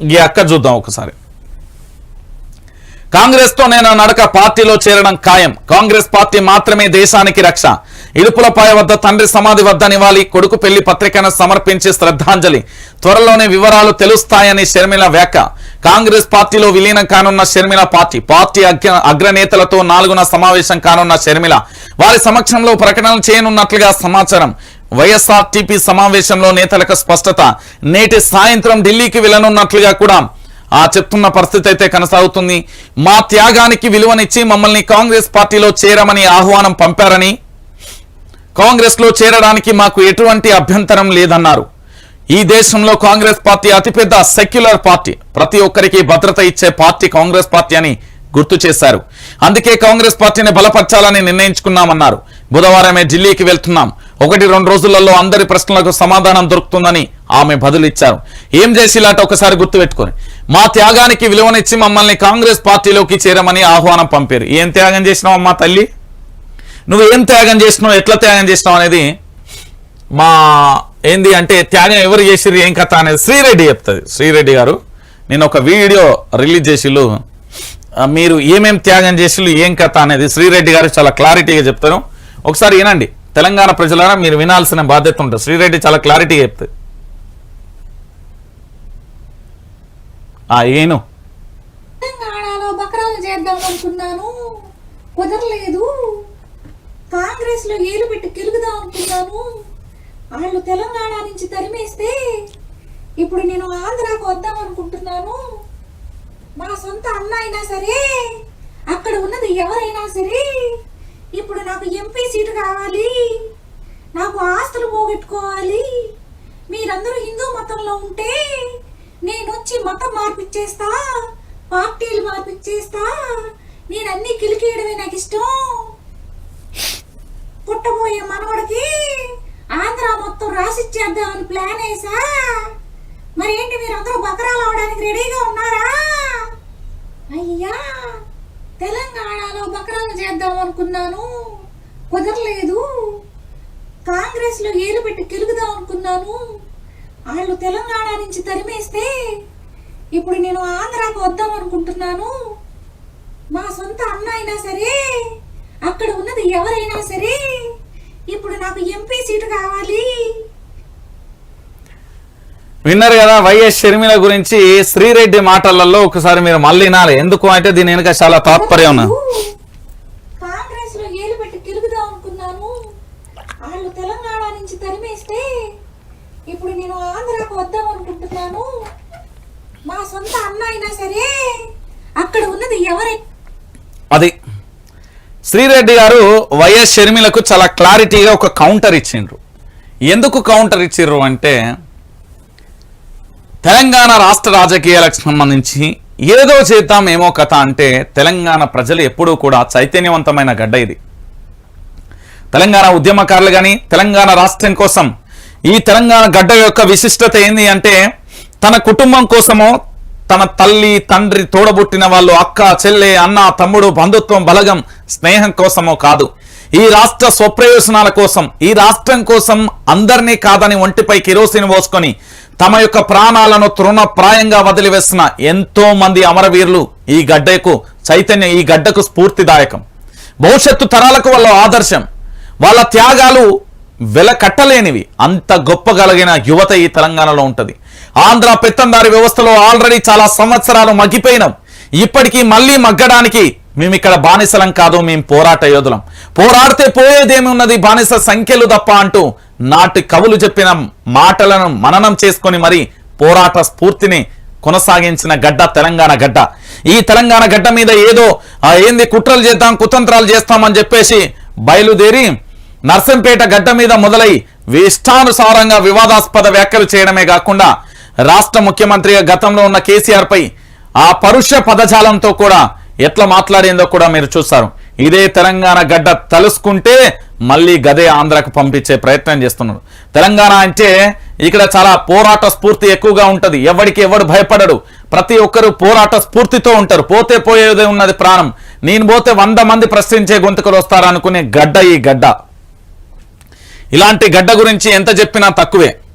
ఈ అక్క చూద్దాం ఒకసారి. కాంగ్రెస్తో నేను నడక పార్టీలో చేరడం ఖాయం. కాంగ్రెస్ పార్టీ మాత్రమే దేశానికి రక్ష. ఇడుపులపాయ వద్ద తండ్రి సమాధి వద్ద నివాలి కొడుకు పెళ్ళి పత్రికను సమర్పించి శ్రద్ధాంజలి. త్వరలోనే వివరాలు తెలుస్తాయని షర్మిల వ్యాఖ్య. కాంగ్రెస్ పార్టీలో విలీనం కానున్న షర్మిల పార్టీ పార్టీ అగ్ర అగ్రనేతలతో నాలుగున సమావేశం కానున్న షర్మిల. వారి సమక్షంలో ప్రకటనలు చేయనున్నట్లుగా సమాచారం. వైఎస్ఆర్టీపీ సమావేశంలో నేతలకు స్పష్టత. నేటి సాయంత్రం ఢిల్లీకి వెళ్ళనున్నట్లుగా కూడా ఆ చెప్తున్న పరిస్థితి అయితే కొనసాగుతుంది. మా త్యాగానికి విలువనిచ్చి మమ్మల్ని కాంగ్రెస్ పార్టీలో చేరమని ఆహ్వానం పంపారని కాంగ్రెస్లో చేరడానికి మాకు ఎటువంటి అభ్యంతరం లేదన్నారు. ఈ దేశంలో కాంగ్రెస్ పార్టీ అతిపెద్ద సెక్యులర్ పార్టీ. ప్రతి ఒక్కరికి భద్రత ఇచ్చే పార్టీ కాంగ్రెస్ పార్టీ అని గుర్తు చేశారు. అందుకే కాంగ్రెస్ పార్టీని బలపరచాలని నిర్ణయించుకున్నామన్నారు. బుధవారమే ఢిల్లీకి వెళ్తున్నాం. ఒకటి రెండు రోజులలో అందరి ప్రశ్నలకు సమాధానం దొరుకుతుందని ఆమె బదులిచ్చారు. ఏం చేసిలాట ఒకసారి గుర్తుపెట్టుకొని. మా త్యాగానికి విలువనిచ్చి మమ్మల్ని కాంగ్రెస్ పార్టీలోకి చేరమని ఆహ్వానం పంపారు. ఏం త్యాగం చేసినావు అమ్మా తల్లి? నువ్వు ఏం త్యాగం చేసినావు? ఎట్లా త్యాగం చేసినావు అనేది మా ఏంది అంటే త్యాగం ఎవరు చేసిర్రు ఏం కథ అనేది శ్రీరెడ్డి చెప్తుంది. శ్రీరెడ్డి గారు నేను ఒక వీడియో రిలీజ్ చేసిళ్ళు మీరు ఏమేం త్యాగం చేసిళ్ళు ఏం కథ అనేది శ్రీరెడ్డి గారు చాలా క్లారిటీగా చెప్తారు. ఒకసారి వినండి. తెలంగాణ ప్రజలారా మీరు వినాల్సిన బాధ్యత ఉంటుంది. శ్రీరెడ్డి చాలా క్లారిటీ చెప్తుంది ఆ ఏను? తెలంగాణలో బకరాలు చేద్దాం అనుకున్నాను. కుదరలేదు. కాంగ్రెస్లో ఏలు పెట్టి కిలుగుదాం అనుకున్నాను. వాళ్ళు తెలంగాణ నుంచి తరిమేస్తే ఇప్పుడు నేను ఆంధ్రాకు వద్దాం అనుకుంటున్నాను. మా సొంత అన్న అయినా సరే అక్కడ ఉన్నది ఎవరైనా సరే ఇప్పుడు నాకు ఎంపీ సీటు కావాలి. నాకు ఆస్తులు పోగొట్టుకోవాలి. మీరందరూ హిందూ మతంలో ఉంటే నేను వచ్చి మతం మార్పిచ్చేస్తా పార్టీలు మార్పిచ్చేస్తా. నేను అన్ని కిలికేయడమే నాకు ఇష్టం పుట్టబోయే మనవడికి ఆంధ్ర మొత్తం రాసిచ్చేద్దామని ప్లాన్ వేసా. మరి ఏంటి మీరందరూ బకరాలు అవడానికి రెడీగా ఉన్నారా? అయ్యా! బకరాలు చేద్దాం అనుకున్నాను. కుదరలేదు. కాంగ్రెస్లో ఏలు పెట్టి కిలుగుదాం అనుకున్నాను. వాళ్ళు తెలంగాణ నుంచి తరిమేస్తే ఇప్పుడు నేను ఆంధ్రాకు వద్దాం అనుకుంటున్నాను. మా సొంత అన్న అయినా సరే అక్కడ ఉన్నది ఎవరైనా సరే ఇప్పుడు నాకు ఎంపీ సీటు కావాలి. విన్నారు కదా వైఎస్ షర్మిల గురించి శ్రీరెడ్డి మాటలలో ఒకసారి మీరు మళ్ళీ వినాలి. ఎందుకు అంటే దీని వెనుక చాలా తాత్పర్యం ఉన్నది కాంగ్రెస్లో ఏలు పెట్టి తిరుగుదాం అనుకున్నాను వాళ్ళు తెలంగాణ నుంచి తరిమేస్తే ఇప్పుడు నేను ఆంధ్రాకు వద్దాం మా సొంత అన్న అయినా సరే అక్కడ ఉన్నది ఎవరే? అది శ్రీరెడ్డి గారు వైఎస్ షర్మిలకు చాలా క్లారిటీగా ఒక కౌంటర్ ఇచ్చిండ్రు. ఎందుకు కౌంటర్ ఇచ్చిండ్రు అంటే తెలంగాణ రాష్ట్ర రాజకీయాలకు సంబంధించి ఏదో చేద్దాం ఏమో కథ అంటే తెలంగాణ ప్రజలు ఎప్పుడూ కూడా చైతన్యవంతమైన గడ్డ ఇది. తెలంగాణ ఉద్యమకారులు కానీ తెలంగాణ రాష్ట్రం కోసం ఈ తెలంగాణ గడ్డ యొక్క విశిష్టత ఏంది అంటే తన కుటుంబం కోసమో తన తల్లి తండ్రి తోడబుట్టిన వాళ్ళు అక్క చెల్లె అన్న తమ్ముడు బంధుత్వం బలగం స్నేహం కోసమో కాదు. ఈ రాష్ట్ర స్వప్రయోజనాల కోసం ఈ రాష్ట్రం కోసం అందరినీ కాదని ఒంటిపై కిరోసిన్ పోసుకొని తమ యొక్క ప్రాణాలను తృణప్రాయంగా వదిలివేసిన ఎంతో మంది అమరవీరులు ఈ గడ్డకు చైతన్యం ఈ గడ్డకు స్ఫూర్తిదాయకం. భవిష్యత్తు తరాలకు వాళ్ళ ఆదర్శం. వాళ్ళ త్యాగాలు వెలకట్టలేనివి. అంత గొప్ప కలిగిన యువత ఈ తెలంగాణలో ఉంటుంది. ఆంధ్ర పెత్తందారి వ్యవస్థలో ఆల్రెడీ చాలా సంవత్సరాలు మగ్గిపోయినాం. ఇప్పటికీ మళ్ళీ మగ్గడానికి మేము ఇక్కడ బానిసలం కాదు మేము పోరాట యోధులం. పోరాడితే పోయేదేమి ఉన్నది? బానిస సంఖ్యలు తప్ప అంటూ నాటి కవులు చెప్పిన మాటలను మననం చేసుకొని మరి పోరాట స్ఫూర్తిని కొనసాగించిన గడ్డ తెలంగాణ గడ్డ. ఈ తెలంగాణ గడ్డ మీద ఏదో ఏంది కుట్రలు చేద్దాం కుతంత్రాలు చేస్తామని చెప్పేసి బయలుదేరి నర్సంపేట గడ్డ మీద మొదలై ఇష్టానుసారంగా వివాదాస్పద వ్యాఖ్యలు చేయడమే కాకుండా రాష్ట్ర ముఖ్యమంత్రిగా గతంలో ఉన్న కేసీఆర్ పై ఆ పరుష పదజాలంతో కూడా ఎట్లా మాట్లాడిందో కూడా మీరు చూస్తారు. ఇదే తెలంగాణ గడ్డ తలుసుకుంటే మళ్ళీ గదే ఆంధ్రాకు పంపించే ప్రయత్నం చేస్తున్నారు. తెలంగాణ అంటే ఇక్కడ చాలా పోరాట స్ఫూర్తి ఎక్కువగా ఉంటుంది. ఎవడికి ఎవడు భయపడడు. ప్రతి ఒక్కరు పోరాట స్ఫూర్తితో ఉంటారు. పోతే పోయేదే ఉన్నది ప్రాణం. నేను పోతే వంద మంది ప్రశ్నించే గొంతుకలు వస్తారనుకునే గడ్డ ఈ గడ్డ. ఇలాంటి గడ్డ గురించి ఎంత చెప్పినా తక్కువే.